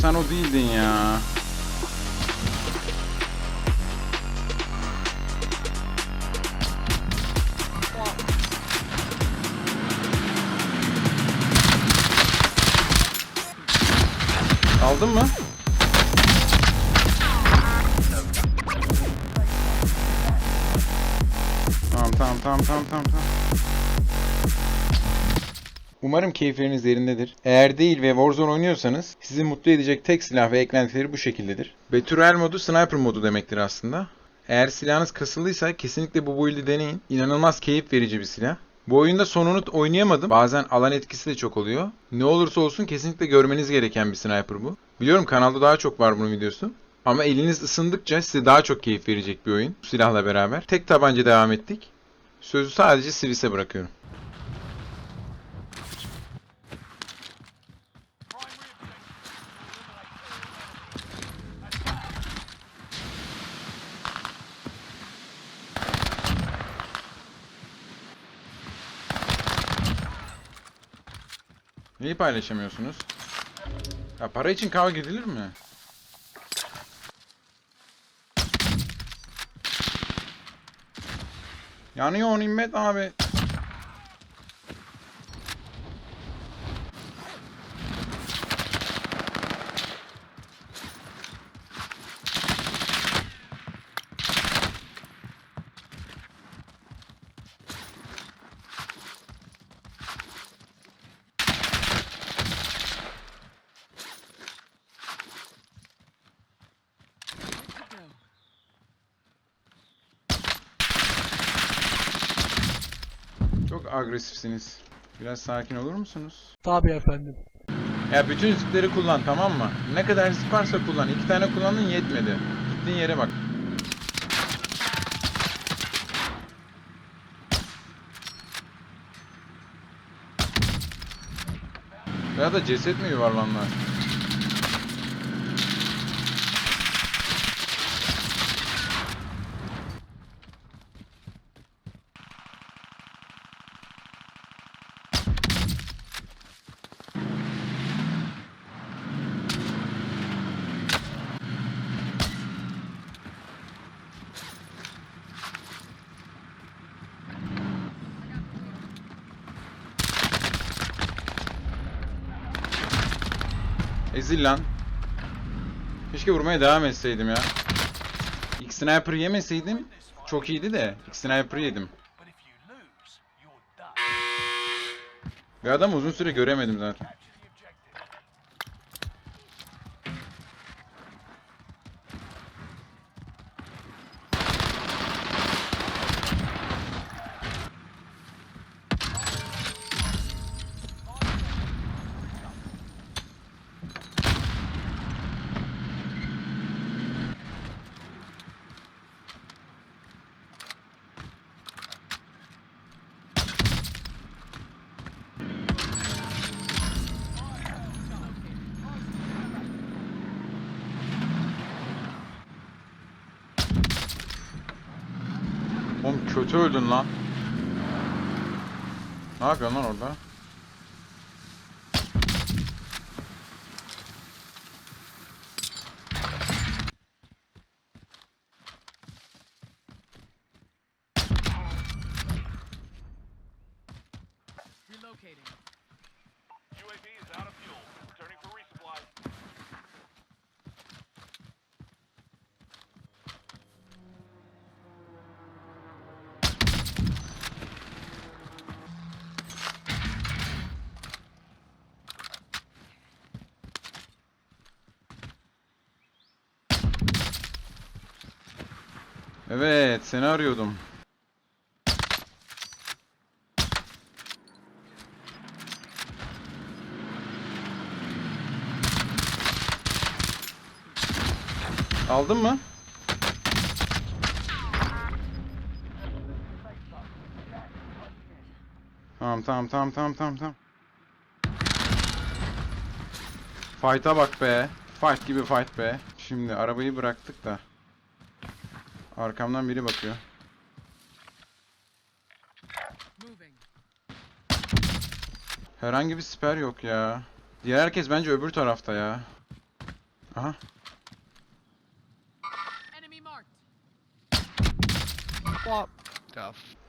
sen o değildin ya. Aldın mı? Tamam tamam tamam tamam tamam. Umarım keyifleriniz yerindedir. Eğer değil ve Warzone oynuyorsanız sizi mutlu edecek tek silah ve eklentileri bu şekildedir. Battle modu sniper modu demektir aslında. Eğer silahınız kasıllıysa kesinlikle bu build'i deneyin. İnanılmaz keyif verici bir silah. Bu oyunda sonunu oynayamadım. Bazen alan etkisi de çok oluyor. Ne olursa olsun kesinlikle görmeniz gereken bir sniper bu. Biliyorum kanalda daha çok var bunun videosu. Ama eliniz ısındıkça size daha çok keyif verecek bir oyun. Bu silahla beraber. Tek tabanca devam ettik. Sözü sadece Sivis'e bırakıyorum. Neyi paylaşamıyorsunuz? Ya para için kavga edilir mi? Yanıyor Nimmet abi. Çok agresifsiniz. Biraz sakin olur musunuz? Tabii efendim. Ya bütün zipleri kullan tamam mı? Ne kadar zip varsa kullan. İki tane kullandın yetmedi. Gittiğin yere bak. Ya da ceset mi yuvarlanlar? Ezil lan. Keşke vurmaya devam etseydim ya. İlk sniper yemeseydim çok iyiydi de ilk sniper yedim. Bir adam uzun süre göremedim zaten. Oğlum kötü öldün lan. Ne yapıyorsun lan orada? Evet seni arıyordum. Aldın mı? Tamam tamam tamam tamam tamam tamam. Fight'a bak be. Fight gibi fight be. Şimdi arabayı bıraktık da. Arkamdan biri bakıyor. Herhangi bir siper yok ya. Diğer herkes bence öbür tarafta ya. Aha.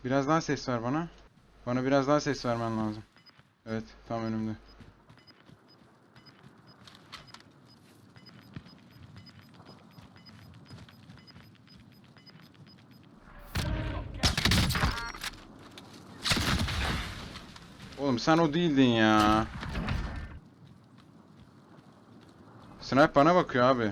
Biraz daha ses ver bana. Bana biraz daha ses vermen lazım. Evet, tam önümde. Oğlum sen o değildin ya. Snipe bana bakıyor abi.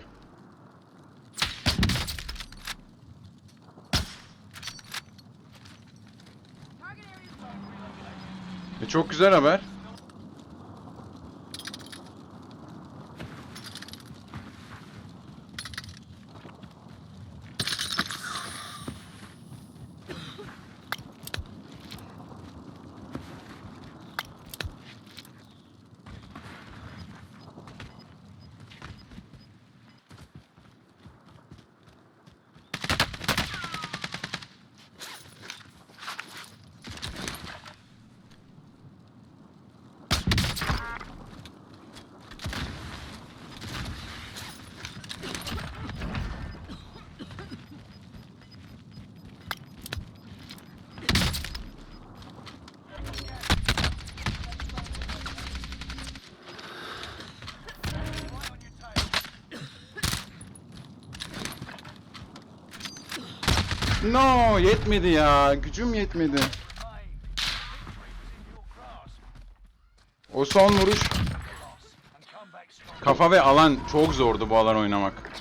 E çok güzel haber. No, yetmedi ya. Gücüm yetmedi. O son vuruş kafa ve alan çok zordu bu alan oynamak.